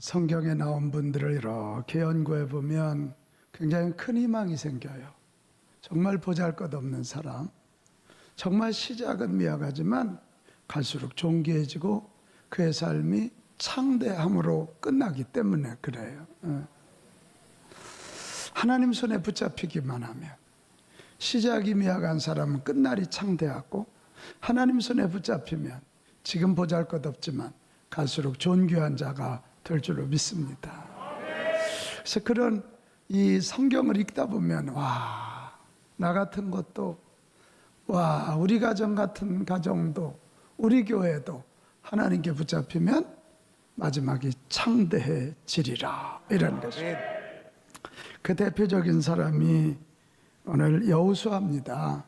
성경에 나온 분들을 이렇게 연구해 보면 굉장히 큰 희망이 생겨요. 정말 보잘 것 없는 사람. 정말 시작은 미약하지만 갈수록 존귀해지고 그의 삶이 창대함으로 끝나기 때문에 그래요. 예. 하나님 손에 붙잡히기만 하면 시작이 미약한 사람은 끝날이 창대하고 하나님 손에 붙잡히면 지금 보잘 것 없지만 갈수록 존귀한 자가 될 줄로 믿습니다. 그래서 그런 이 성경을 읽다 보면 와, 나 같은 것도 와, 우리 가정 같은 가정도 우리 교회도 하나님께 붙잡히면 마지막이 창대해지리라 이런 것이. 그 대표적인 사람이 오늘 여호수아입니다.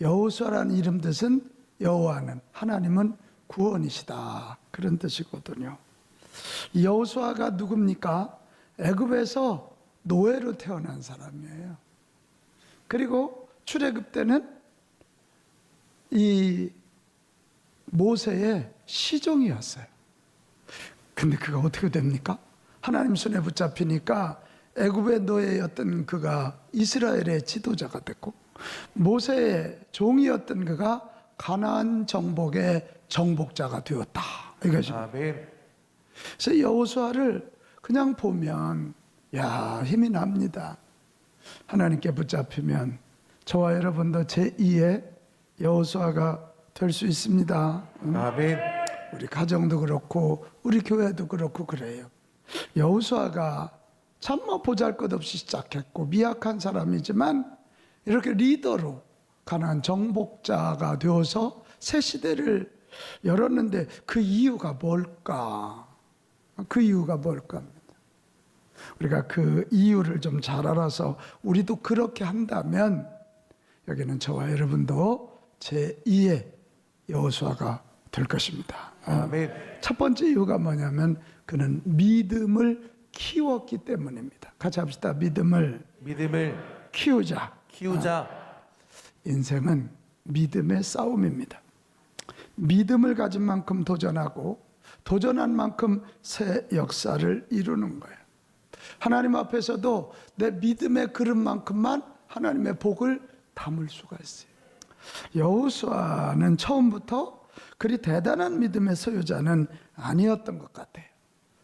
여호수아라는 이름 뜻은 여호와는 하나님은 구원이시다 그런 뜻이거든요. 이 여호수아가 누굽니까? 애굽에서 노예로 태어난 사람이에요. 그리고 출애굽 때는 이 모세의 시종이었어요. 근데 그가 어떻게 됩니까? 하나님 손에 붙잡히니까 애굽의 노예였던 그가 이스라엘의 지도자가 됐고 모세의 종이었던 그가 가나안 정복의 정복자가 되었다. 이것이 아멘. 그래서 여호수아를 그냥 보면 야 힘이 납니다. 하나님께 붙잡히면 저와 여러분도 제 2의 여호수아가 될 수 있습니다. 응? 아멘. 우리 가정도 그렇고 우리 교회도 그렇고 그래요. 여호수아가 참뭐 보잘것없이 시작했고 미약한 사람이지만 이렇게 리더로 가난 정복자가 되어서 새 시대를 열었는데 그 이유가 뭘까? 그 이유가 뭘까? 우리가 그 이유를 좀 잘 알아서 우리도 그렇게 한다면 여기는 저와 여러분도 제 2의 여호수아가 될 것입니다. 어, 아멘. 첫 번째 이유가 뭐냐면 그는 믿음을 키웠기 때문입니다. 같이 합시다. 믿음을 믿음을 키우자. 키우자. 인생은 믿음의 싸움입니다. 믿음을 가진 만큼 도전하고 도전한 만큼 새 역사를 이루는 거예요. 하나님 앞에서도 내 믿음의 그릇만큼만 하나님의 복을 담을 수가 있어요. 여호수아는 처음부터 그리 대단한 믿음의 소유자는 아니었던 것 같아요.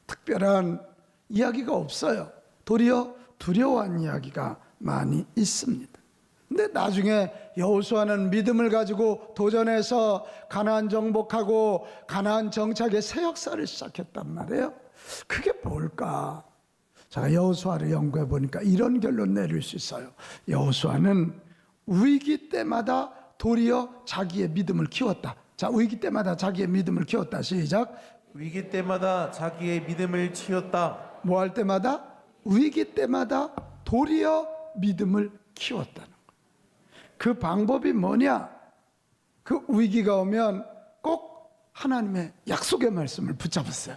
특별한 이야기가 없어요. 도리어 두려워한 이야기가 많이 있습니다. 근데 나중에 여호수아는 믿음을 가지고 도전해서 가나안 정복하고 가나안 정착의 새 역사를 시작했단 말이에요. 그게 뭘까? 자, 여호수아를 연구해 보니까 이런 결론 내릴 수 있어요. 여호수아는 위기 때마다 도리어 자기의 믿음을 키웠다. 자, 위기 때마다 자기의 믿음을 키웠다. 시작. 위기 때마다 자기의 믿음을 치웠다. 뭐 할 때마다 위기 때마다 도리어 믿음을 거예요. 그 방법이 뭐냐? 그 위기가 오면 꼭 하나님의 약속의 말씀을 붙잡았어요.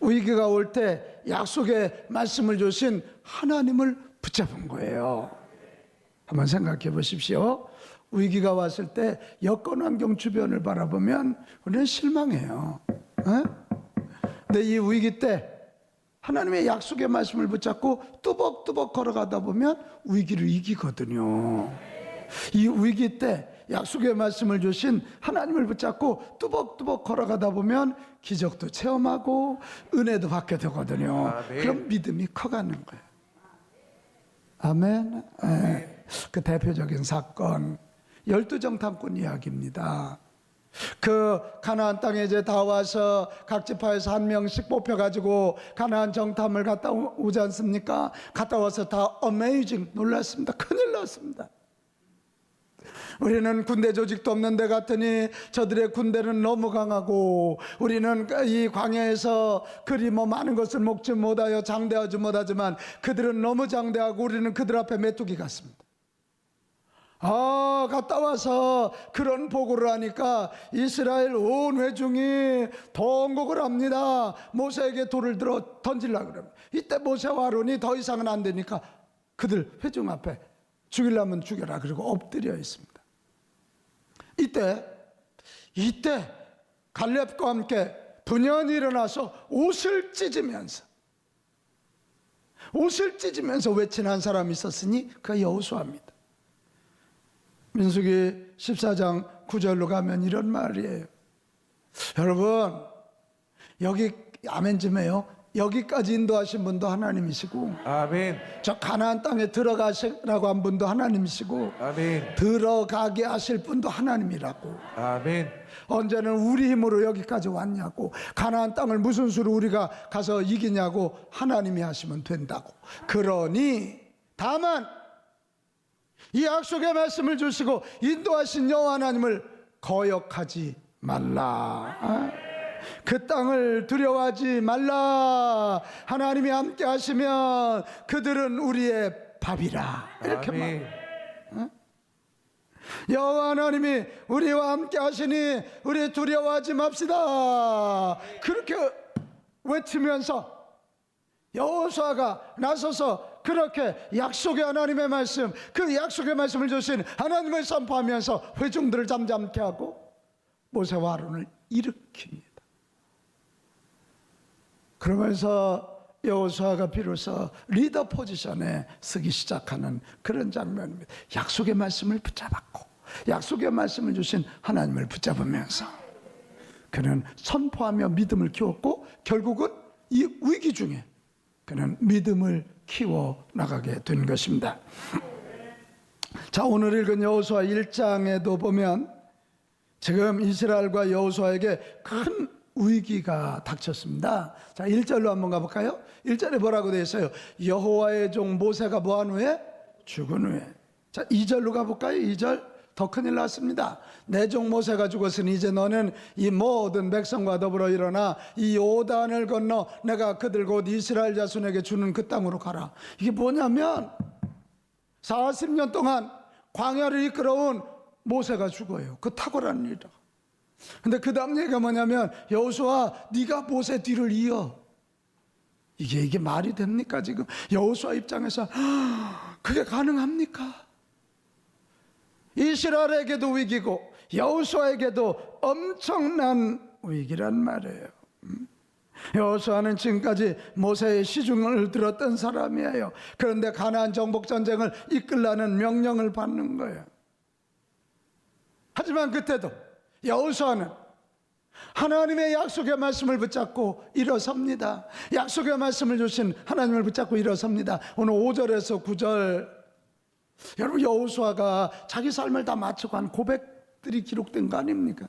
위기가 올 때 약속의 말씀을 주신 하나님을 붙잡은 거예요. 한번 생각해 보십시오. 위기가 왔을 때 여건 환경 주변을 바라보면 우리는 실망해요. 에? 근데 이 위기 때 하나님의 약속의 말씀을 붙잡고 뚜벅뚜벅 걸어가다 보면 위기를 이기거든요. 이 위기 때 약속의 말씀을 주신 하나님을 붙잡고 뚜벅뚜벅 걸어가다 보면 기적도 체험하고 은혜도 받게 되거든요. 아멘. 그럼 믿음이 커가는 거예요. 아멘. 예. 그 대표적인 사건 열두 정탐꾼 이야기입니다. 그 가나안 땅에 이제 다 와서 각 지파에서 한 명씩 뽑혀 가지고 가나안 정탐을 갔다 오- 오지 않습니까? 갔다 와서 다 어메이징 놀랐습니다. 큰일 났습니다. 우리는 군대 조직도 없는 데 같으니 저들의 군대는 너무 강하고 우리는 이 광야에서 그리 뭐 많은 것을 먹지 못하여 장대하지 못하지만 그들은 너무 장대하고 우리는 그들 앞에 메뚜기 같습니다. 아, 갔다 와서 그런 보고를 하니까 이스라엘 온 회중이 통곡을 합니다. 모세에게 돌을 들어 던질라 그럽니다. 이때 모세와 아론이 더 이상은 안 되니까 그들 회중 앞에 죽이려면 죽여라 그리고 엎드려 있습니다. 이때 이때 갈렙과 함께 분연히 일어나서 옷을 찢으면서 옷을 찢으면서 외친 한 사람이 있었으니 그가 여호수아입니다. 민수기 14장 9절로 가면 이런 말이에요. 여러분 여기 아멘 좀 해요. 여기까지 인도하신 분도 하나님이시고 아멘. 저 가나안 땅에 들어가시라고 한 분도 하나님이시고 아멘. 들어가게 하실 분도 하나님이라고 아멘. 언제는 우리 힘으로 여기까지 왔냐고 가나안 땅을 무슨 수로 우리가 가서 이기냐고 하나님이 하시면 된다고 그러니 다만 이 약속의 말씀을 주시고 인도하신 여호와 하나님을 거역하지 말라 아? 그 땅을 두려워하지 말라 하나님이 함께 하시면 그들은 우리의 밥이라 이렇게 말. 여호와 하나님이 우리와 함께 하시니 우리 두려워하지 맙시다. 그렇게 외치면서 여호수아가 나서서 그렇게 약속의 하나님의 말씀, 그 약속의 말씀을 주신 하나님을 선포하면서 회중들을 잠잠케 하고 모세와 아론을 일으킵니다. 그러면서 여호수아가 비로소 리더 포지션에 서기 시작하는 그런 장면입니다. 약속의 말씀을 붙잡았고 약속의 말씀을 주신 하나님을 붙잡으면서 그는 선포하며 믿음을 키웠고 결국은 이 위기 중에 그는 믿음을 키워 나가게 된 것입니다. 자, 오늘 읽은 여호수아 1장에도 보면 지금 이스라엘과 여호수아에게 큰 위기가 닥쳤습니다. 자, 1절로 한번 가볼까요? 1절에 뭐라고 되어 있어요? 여호와의 종 모세가 뭐한 후에? 죽은 후에. 자, 2절로 가볼까요? 2절. 더 큰일 났습니다. 내 종 모세가 죽었으니 이제 너는 이 모든 백성과 더불어 일어나 이 요단을 건너 내가 그들 곧 이스라엘 자손에게 주는 그 땅으로 가라. 이게 뭐냐면 40년 동안 광야를 이끌어온 모세가 죽어요. 그 탁월한 일이다. 근데 그 다음 얘기가 뭐냐면 여호수아 네가 모세 뒤를 이어. 이게 이게 말이 됩니까 지금 여호수아 입장에서 그게 가능합니까? 이스라엘에게도 위기고 여호수아에게도 엄청난 위기란 말이에요. 음? 여호수아는 지금까지 모세의 시중을 들었던 사람이에요. 그런데 가나안 정복 전쟁을 이끌라는 명령을 받는 거예요. 하지만 그때도 여호수아는 하나님의 약속의 말씀을 붙잡고 일어섭니다. 약속의 말씀을 주신 하나님을 붙잡고 일어섭니다. 오늘 5절에서 9절 여러분 여호수아가 자기 삶을 다 마치고 한 고백들이 기록된 거 아닙니까?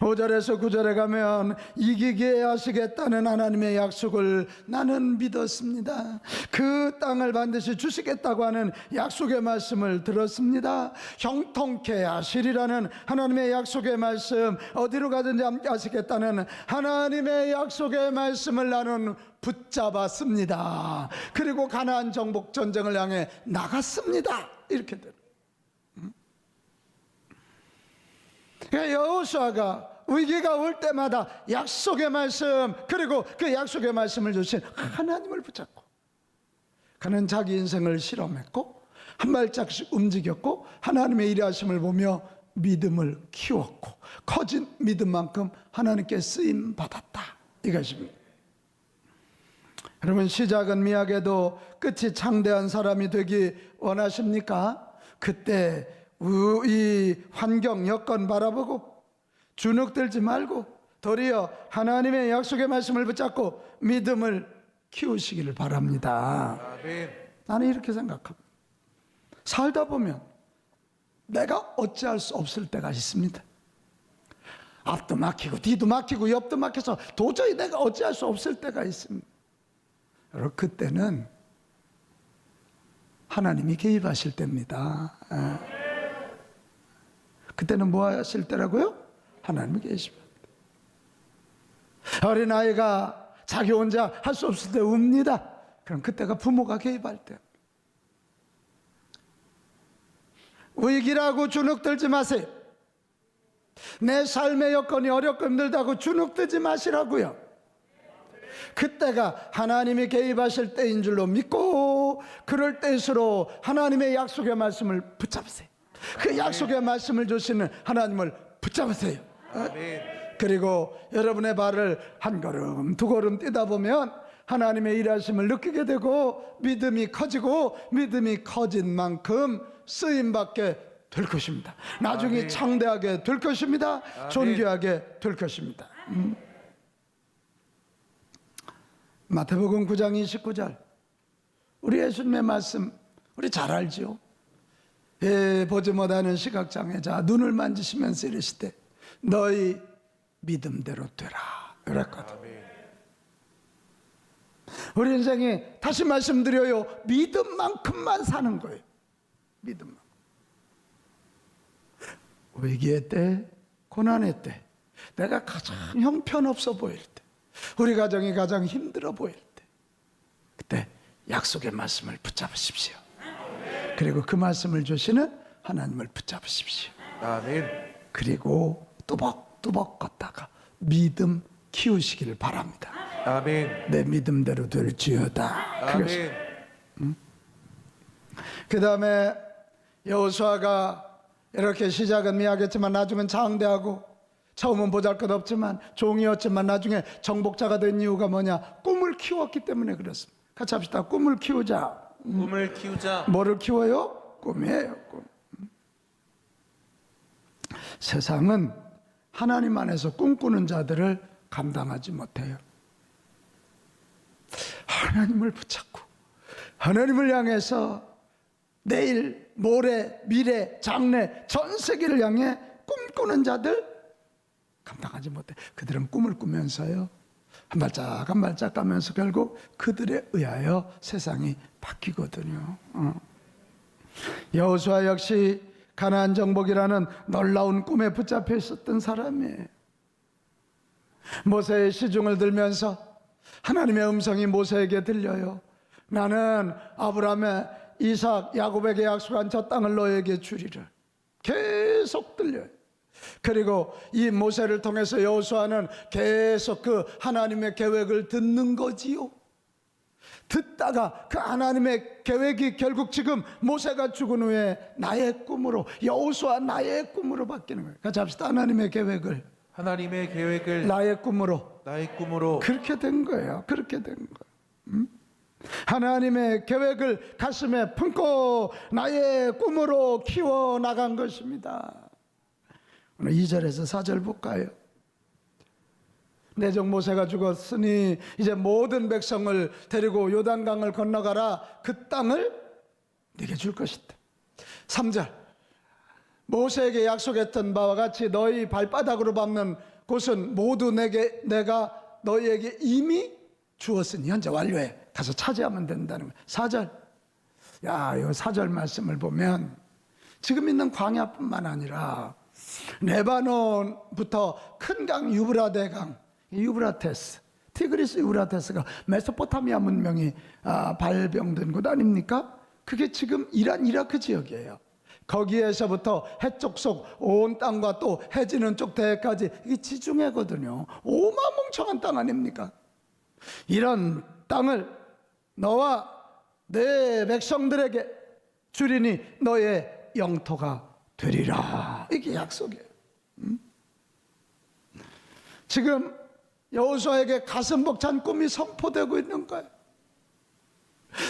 5절에서 9절에 가면 이기게 하시겠다는 하나님의 약속을 나는 믿었습니다. 그 땅을 반드시 주시겠다고 하는 약속의 말씀을 들었습니다. 형통케 하시리라는 하나님의 약속의 말씀, 어디로 가든지 함께 하시겠다는 하나님의 약속의 말씀을 나는 붙잡았습니다. 그리고 가나안 정복 전쟁을 향해 나갔습니다. 이렇게 돼요. 그러니까 여호수아가 위기가 올 때마다 약속의 말씀 그리고 그 약속의 말씀을 주신 하나님을 붙잡고 그는 자기 인생을 실험했고 한 발짝씩 움직였고 하나님의 일하심을 보며 믿음을 키웠고 커진 믿음만큼 하나님께 쓰임 받았다 이것입니다. 여러분 시작은 미약해도 끝이 창대한 사람이 되기 원하십니까? 그때 이 환경 여건 바라보고 주눅들지 말고 도리어 하나님의 약속의 말씀을 붙잡고 믿음을 키우시기를 바랍니다. 나는 이렇게 생각합니다. 살다 보면 내가 어찌할 수 없을 때가 있습니다. 앞도 막히고 뒤도 막히고 옆도 막혀서 도저히 내가 어찌할 수 없을 때가 있습니다. 여러분 그때는 하나님이 개입하실 때입니다. 예. 그때는 뭐 하실 때라고요? 하나님이 계십니다. 어린아이가 자기 혼자 할 수 없을 때 웁니다. 그럼 그때가 부모가 개입할 때. 위기라고 주눅들지 마세요. 내 삶의 여건이 어렵고 힘들다고 주눅들지 마시라고요. 그때가 하나님이 개입하실 때인 줄로 믿고 그럴 때일수록 하나님의 약속의 말씀을 붙잡으세요. 그 약속의 말씀을 주시는 하나님을 붙잡으세요. 그리고 여러분의 발을 한 걸음 두 걸음 뛰다 보면 하나님의 일하심을 느끼게 되고 믿음이 커지고 믿음이 커진 만큼 쓰임 받게 될 것입니다. 나중에 아멘. 창대하게 될 것입니다. 아멘. 존귀하게 될 것입니다. 음. 마태복음 9장 29절 우리 예수님의 말씀 우리 잘 알죠. 예, 보지 못하는 시각장애자 눈을 만지시면서 이르시되 너희 믿음대로 되라 그랬거든. 우리 인생이 다시 말씀드려요 믿음만큼만 사는 거예요. 믿음만. 위기의 때, 고난의 때, 내가 가장 형편없어 보일 때, 우리 가정이 가장 힘들어 보일 때, 그때 약속의 말씀을 붙잡으십시오. 그리고 그 말씀을 주시는 하나님을 붙잡으십시오. 아멘. 그리고 뚜벅뚜벅 걷다가 믿음 키우시기를 바랍니다. 아멘. 내 믿음대로 될지어다. 그것이 아멘. 그 다음에 여호수아가 이렇게 시작은 미하겠지만 나중엔 장대하고 처음은 보잘것없지만 종이었지만 나중에 정복자가 된 이유가 뭐냐 꿈을 키웠기 때문에 그렇습니다 같이 합시다 꿈을 키우자 꿈을 키우자. 뭐를 키워요? 꿈이에요 꿈 세상은 하나님 안에서 꿈꾸는 자들을 감당하지 못해요 하나님을 붙잡고 하나님을 향해서 내일, 모레, 미래, 장래, 전 세계를 향해 꿈꾸는 자들 감당하지 못해. 그들은 꿈을 꾸면서요. 한 발짝 한 발짝 가면서 결국 그들에 의하여 세상이 바뀌거든요. 어. 여호수아 역시 가나안 정복이라는 놀라운 꿈에 붙잡혀 있었던 사람이에요. 모세의 시중을 들면서 하나님의 음성이 모세에게 들려요. 나는 아브라함의 이삭, 야곱에게 약속한 저 땅을 너에게 주리라. 계속 들려요. 그리고 이 모세를 통해서 여호수아는 계속 그 하나님의 계획을 듣는 거지요. 듣다가 그 하나님의 계획이 결국 지금 모세가 죽은 후에 나의 꿈으로 여호수아 나의 꿈으로 바뀌는 거예요. 같이 합시다. 하나님의 계획을 하나님의 계획을 나의 꿈으로 나의 꿈으로 그렇게 된 거예요. 그렇게 된 거예요. 음? 하나님의 계획을 가슴에 품고 나의 꿈으로 키워 나간 것입니다. 오늘 2절에서 4절 볼까요? 내정 모세가 죽었으니 이제 모든 백성을 데리고 요단강을 건너가라 그 땅을 네게 줄 것이다. 3절 모세에게 약속했던 바와 같이 너희 발바닥으로 밟는 곳은 모두 내게 내가 너희에게 이미 주었으니 현재 완료해 가서 차지하면 된다는 거예요. 4절 야, 이 4절 말씀을 보면 지금 있는 광야뿐만 아니라 레바논부터 큰 강 유브라데 강, 이 유브라테스, 티그리스 유브라테스가 메소포타미아 문명이 아, 발병된 곳 아닙니까? 그게 지금 이란 이라크 지역이에요. 거기에서부터 해쪽 속 온 땅과 또 해지는 쪽 대해까지 이게 지중해거든요. 오만멍청한 땅 아닙니까? 이런 땅을 너와 내 백성들에게 주리니 너의 영토가 되리라. 이게 약속이에요. 음? 지금 여호수아에게 가슴 벅찬 꿈이 선포되고 있는 거예요.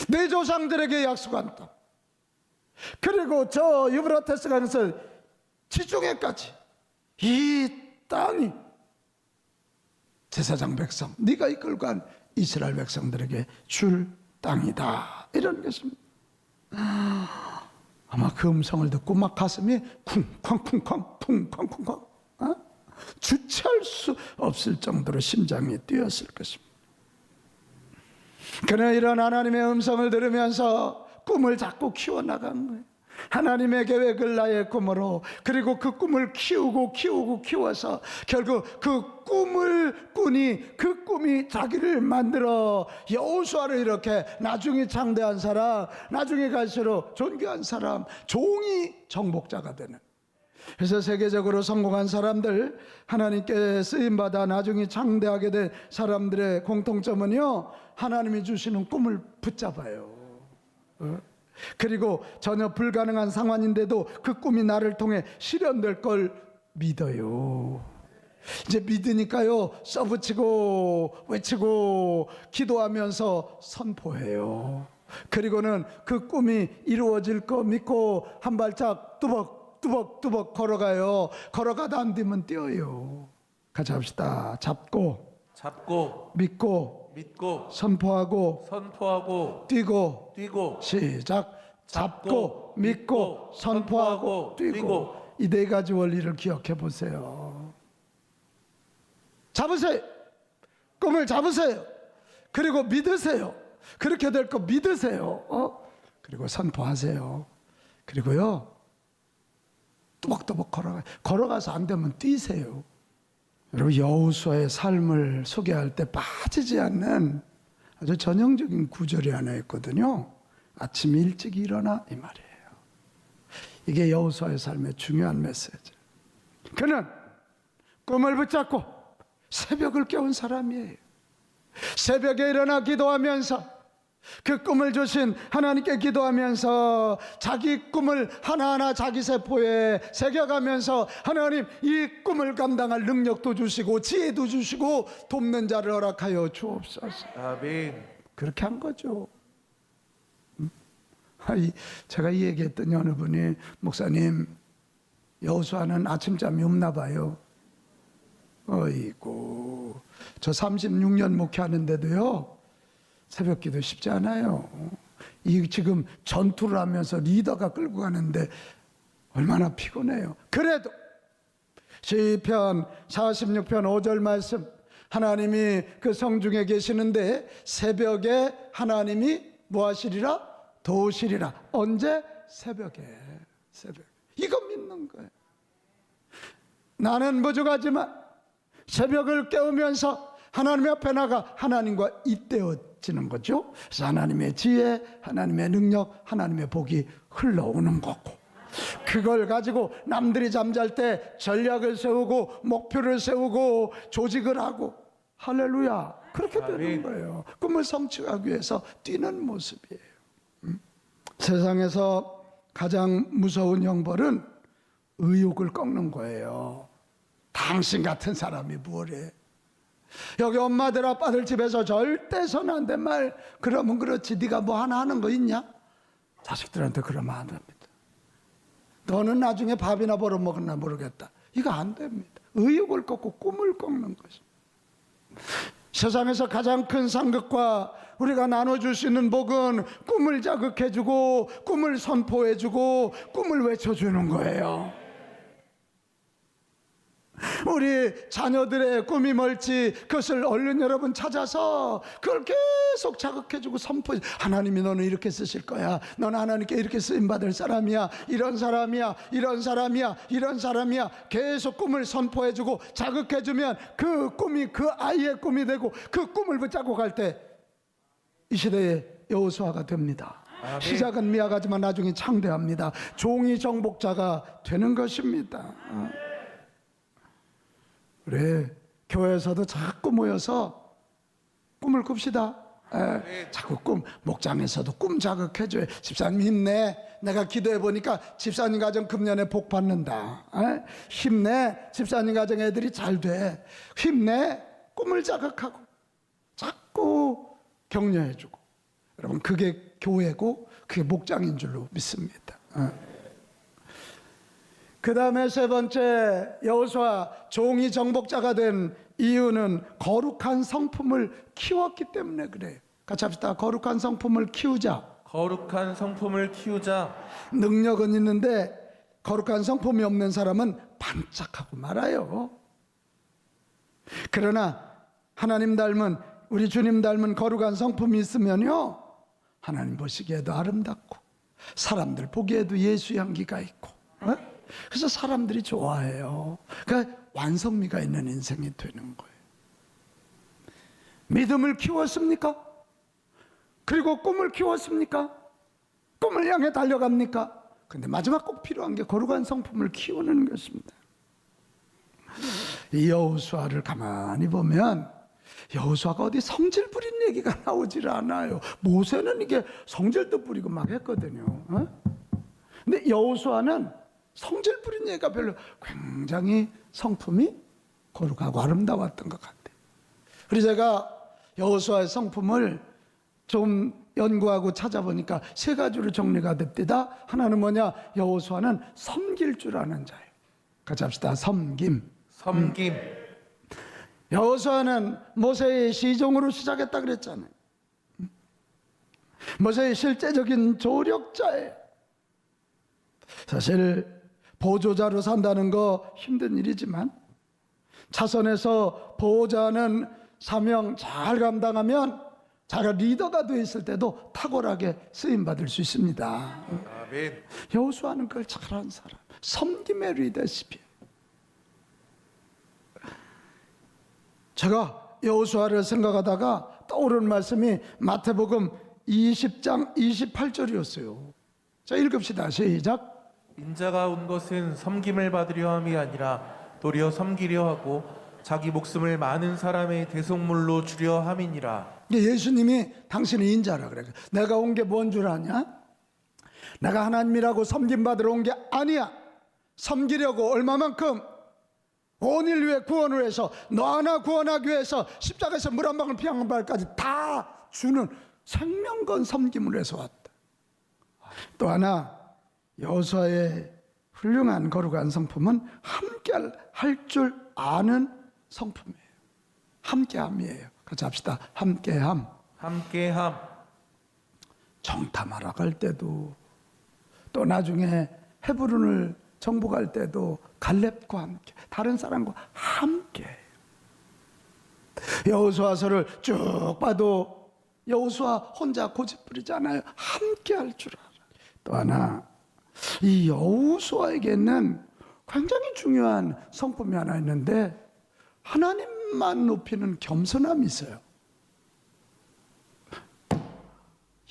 내 조상들에게 약속한 땅. 그리고 저 유브라테스 강에서 지중해까지 이 땅이 제사장 백성, 네가 이끌고 간 이스라엘 백성들에게 줄 땅이다. 이런 것입니다. 아마 그 음성을 듣고 막 가슴이 쿵쾅쿵쾅 쿵쾅쿵쾅 어? 주체할 수 없을 정도로 심장이 뛰었을 것입니다. 그는 이런 하나님의 음성을 들으면서 꿈을 자꾸 키워나간 거예요. 하나님의 계획을 나의 꿈으로 그리고 그 꿈을 키우고 키우고 키워서 결국 그 꿈을 꾸니 그 꿈이 자기를 만들어 여호수아를 이렇게 나중에 창대한 사람 나중에 갈수록 존귀한 사람 종이 정복자가 되는 그래서 세계적으로 성공한 사람들 하나님께 쓰임 받아 나중에 창대하게 된 사람들의 공통점은요 하나님이 주시는 꿈을 붙잡아요. 어? 그리고 전혀 불가능한 상황인데도 그 꿈이 나를 통해 실현될 걸 믿어요. 이제 믿으니까요 써붙이고 외치고 기도하면서 선포해요. 그리고는 그 꿈이 이루어질 거 믿고 한 발짝 뚜벅 뚜벅 뚜벅 걸어가요. 걸어가다 안 되면 뛰어요. 같이 합시다. 잡고 잡고 믿고 믿고 선포하고 선포하고 뛰고 뛰고 시작 잡고 믿고 선포하고 뛰고. 이 네 가지 원리를 기억해 보세요. 잡으세요. 꿈을 잡으세요. 그리고 믿으세요. 그렇게 될 거 믿으세요. 어? 그리고 선포하세요. 그리고요. 뚜벅뚜벅 걸어가 걸어가서 안 되면 뛰세요. 여러분 여호수아의 삶을 소개할 때 빠지지 않는 아주 전형적인 구절이 하나 있거든요. 아침 일찍 일어나 이 말이에요. 이게 여호수아의 삶의 중요한 메시지. 그는 꿈을 붙잡고 새벽을 깨운 사람이에요. 새벽에 일어나 기도하면서 그 꿈을 주신 하나님께 기도하면서 자기 꿈을 하나하나 자기 세포에 새겨가면서 하나님 이 꿈을 감당할 능력도 주시고 지혜도 주시고 돕는 자를 허락하여 주옵소서. 아멘. 그렇게 한 거죠. 음? 아, 이- 제가 이 얘기했더니 어느 분이 목사님 여호수아는 아침잠이 없나 봐요. 어이고 저 36년 목회하는데도요 새벽 기도 쉽지 않아요. 이 지금 전투를 하면서 리더가 끌고 가는데 얼마나 피곤해요. 그래도 시편 46편 5절 말씀 하나님이 그 성중에 계시는데 새벽에 하나님이 뭐 하시리라? 도우시리라. 언제? 새벽에. 새벽. 이거 믿는 거예요. 나는 부족하지만 새벽을 깨우면서 하나님 앞에 나가 하나님과 잇대어지는 거죠. 그래서 하나님의 지혜, 하나님의 능력, 하나님의 복이 흘러오는 거고. 그걸 가지고 남들이 잠잘 때 전략을 세우고 목표를 세우고 조직을 하고 할렐루야 그렇게 되는. 거예요. 꿈을 성취하기 위해서 뛰는 모습이에요. 음? 세상에서 가장 무서운 형벌은 의욕을 꺾는 거예요. 당신 같은 사람이 뭐래? 여기 엄마들 아빠들 집에서 절대 손안댄말 그러면 그렇지 네가 뭐 하나 하는 거 있냐? 자식들한테 그러면 안 됩니다. 너는 나중에 밥이나 벌어 먹었나 모르겠다. 이거 안 됩니다. 의욕을 꺾고 꿈을 꺾는 것입니다. 세상에서 가장 큰 상급과 우리가 나눠줄 수 있는 복은 꿈을 자극해주고 꿈을 선포해주고 꿈을 외쳐주는 거예요. 우리 자녀들의 꿈이 뭘지 그것을 얼른 여러분 찾아서 그걸 계속 자극해주고 선포해. 하나님이 너는 이렇게 쓰실 거야. 너는 하나님께 이렇게 쓰임받을 사람이야. 이런 사람이야. 이런 사람이야. 이런 사람이야. 계속 꿈을 선포해주고 자극해주면 그 꿈이 그 아이의 꿈이 되고 그 꿈을 붙잡고 갈 때 이 시대의 여호수아가 됩니다. 아멘. 시작은 미약하지만 나중에 창대합니다. 종이 정복자가 되는 것입니다. 어. 우리 교회에서도 자꾸 모여서 꿈을 꿉시다. 에, 자꾸 꿈 목장에서도 꿈 자극해줘요. 집사님 힘내. 내가 기도해 보니까 집사님 가정 금년에 복 받는다. 에? 힘내. 집사님 가정 애들이 잘 돼. 힘내. 꿈을 자극하고 자꾸 격려해주고. 여러분 그게 교회고 그게 목장인 줄로 믿습니다. 어. 그 다음에 세 번째 여호수아 종이 정복자가 된 이유는 거룩한 성품을 키웠기 때문에 그래요. 같이 합시다. 거룩한 성품을 키우자. 거룩한 성품을 키우자. 능력은 있는데 거룩한 성품이 없는 사람은 반짝하고 말아요. 그러나 하나님 닮은 우리 주님 닮은 거룩한 성품이 있으면요. 하나님 보시기에도 아름답고 사람들 보기에도 예수 향기가 있고 어? 그래서 사람들이 좋아해요. 그러니까 완성미가 있는 인생이 되는 거예요. 믿음을 키웠습니까? 그리고 꿈을 키웠습니까? 꿈을 향해 달려갑니까? 근데 마지막 꼭 필요한 게 거룩한 성품을 키우는 것입니다. 이 여호수아를 가만히 보면 여호수아가 어디 성질 부린 얘기가 나오질 않아요. 모세는 이게 성질도 부리고 막 했거든요. 어? 근데 여호수아는 성질 부린 얘기가 별로 굉장히 성품이 거룩하고 아름다웠던 것 같아요. 그래서 제가 여호수아의 성품을 좀 연구하고 찾아보니까 세 가지로 정리가 됩니다. 하나는 뭐냐? 여호수아는 섬길 줄 아는 자예요. 같이 합시다. 섬김. 섬김, 여호수아는 모세의 시종으로 시작했다 그랬잖아요. 모세의 실제적인 조력자예요. 사실 보조자로 산다는 거 힘든 일이지만 차선에서 보호자는 사명 잘 감당하면 자가 리더가 돼 있을 때도 탁월하게 쓰임 받을 수 있습니다. 아멘. 여호수아는 그걸 잘하는 사람. 섬김의 리더십이에요. 제가 여호수아를 생각하다가 떠오르는 말씀이 마태복음 20장 28절이었어요. 자 읽읍시다. 시작. 인자가 온 것은 섬김을 받으려 함이 아니라 도리어 섬기려 하고 자기 목숨을 많은 사람의 대속물로 주려 함이니라. 예수님이 당신은 인자라 그래. 내가 온 게 뭔 줄 아냐? 내가 하나님이라고 섬김 받으러 온 게 아니야. 섬기려고 얼마만큼 온 인류의 구원을 위해서 너 하나 구원하기 위해서 십자가에서 물 한 방울 피 한 방울까지 다 주는 생명건 섬김을 위해서 왔다. 또 하나 여호수아의 훌륭한 거룩한 성품은 함께 할 줄 아는 성품이에요. 함께함이에요. 같이 합시다. 함께함. 함께함, 정탐하러 갈 때도 또 나중에 헤브론을 정복할 때도 갈렙과 함께 다른 사람과 함께 여호수아서를 쭉 봐도 여호수아 혼자 고집부리잖아요. 함께 할 줄 알아. 또 하나 이 여호수아에게는 굉장히 중요한 성품이 하나 있는데 하나님만 높이는 겸손함이 있어요.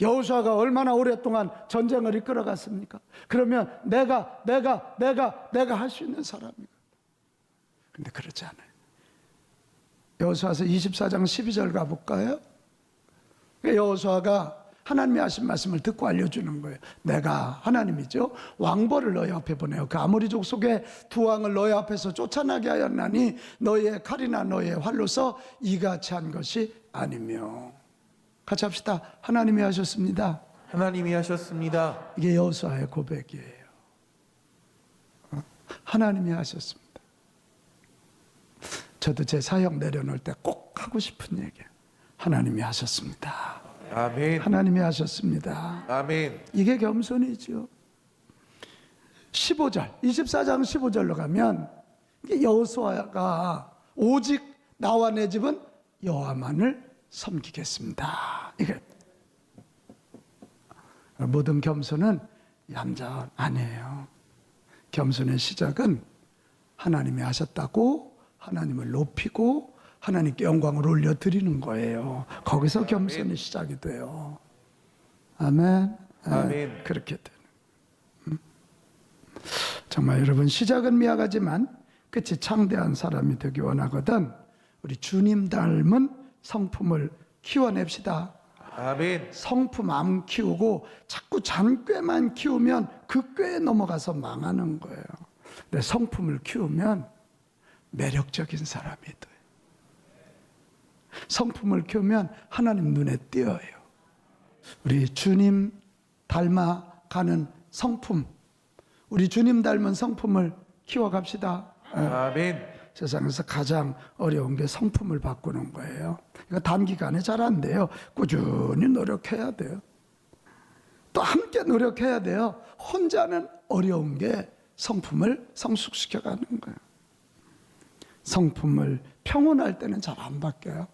여호수아가 얼마나 오랫동안 전쟁을 이끌어갔습니까? 그러면 내가 내가 내가 내가 할 수 있는 사람이거든. 근데 그렇지 않아요. 여호수아서 24장 12절 가볼까요? 여호수아가 하나님이 하신 말씀을 듣고 알려주는 거예요. 내가 하나님이죠. 왕벌을 너희 앞에 보내요. 그 아모리 족속의 두 왕을 너희 앞에서 쫓아나게 하였나니 너희의 칼이나 너희의 활로서 이같이 한 것이 아니며. 같이 합시다. 하나님이 하셨습니다. 하나님이 하셨습니다. 이게 여호수아의 고백이에요. 어? 하나님이 하셨습니다. 저도 제 사역 내려놓을 때 꼭 하고 싶은 얘기예요. 하나님이 하셨습니다. 아멘. 하나님이 하셨습니다. 아멘. 이게 겸손이죠. 15절, 24장 15절로 가면 여호수아가 오직 나와 내 집은 여호와만을 섬기겠습니다. 이게 모든 겸손은 얌전 아니에요. 겸손의 시작은 하나님이 하셨다고 하나님을 높이고 하나님께 영광을 올려 드리는 거예요. 거기서 겸손이 시작이 돼요. 아멘. 예, 아멘. 그렇게 되는. 음. 정말 여러분 시작은 미약하지만 끝이 창대한 사람이 되기 원하거든 우리 주님 닮은 성품을 키워냅시다. 아멘. 성품 안 키우고 자꾸 잔꾀만 키우면 그 꾀에 넘어가서 망하는 거예요. 근데 성품을 키우면 매력적인 사람이 돼요. 성품을 키우면 하나님 눈에 띄어요. 우리 주님 닮아가는 성품, 우리 주님 닮은 성품을 키워갑시다. 예. 아멘. 세상에서 가장 어려운 게 성품을 바꾸는 거예요. 이거 단기간에 잘 안 돼요. 꾸준히 노력해야 돼요. 또 함께 노력해야 돼요. 혼자는 어려운 게 성품을 성숙시켜 가는 거예요. 성품을 평온할 때는 잘 안 바뀌어요.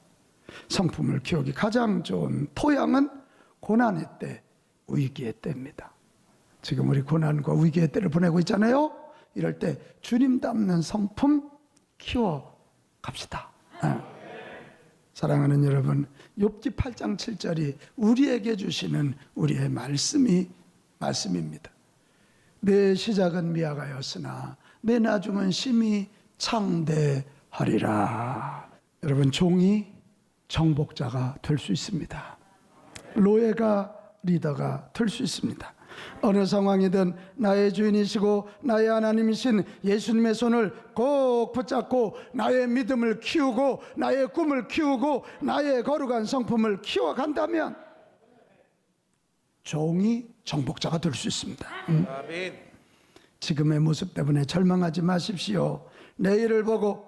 성품을 키우기 가장 좋은 토양은 고난의 때, 위기의 때입니다. 지금 우리 고난과 위기의 때를 보내고 있잖아요. 이럴 때 주님 닮는 성품 키워 갑시다. 예. 사랑하는 여러분, 욥기 8장 7절이 우리에게 주시는 우리의 말씀이 말씀입니다. 내 시작은 미약하였으나 내 나중은 심히 창대하리라. 여러분 종이 정복자가 될 수 있습니다. 로에가 리더가 될 수 있습니다. 어느 상황이든 나의 주인이시고 나의 하나님이신 예수님의 손을 꼭 붙잡고 나의 믿음을 키우고 나의 꿈을 키우고 나의 거룩한 성품을 키워간다면 종이 정복자가 될 수 있습니다. 음. 지금의 모습 때문에 절망하지 마십시오. 내일을 보고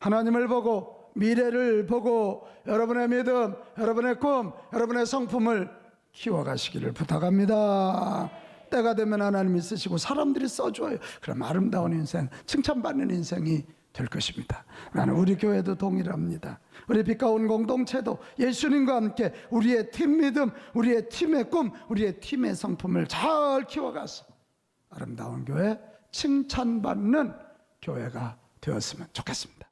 하나님을 보고 미래를 보고 여러분의 믿음, 여러분의 꿈, 여러분의 성품을 키워가시기를 부탁합니다. 때가 되면 하나님이 쓰시고 사람들이 써줘요. 그럼 아름다운 인생, 칭찬받는 인생이 될 것입니다. 나는 우리 교회도 동일합니다. 우리 빛가운 공동체도 예수님과 함께 우리의 팀 믿음, 우리의 팀의 꿈, 우리의 팀의 성품을 잘 키워가서 아름다운 교회, 칭찬받는 교회가 되었으면 좋겠습니다.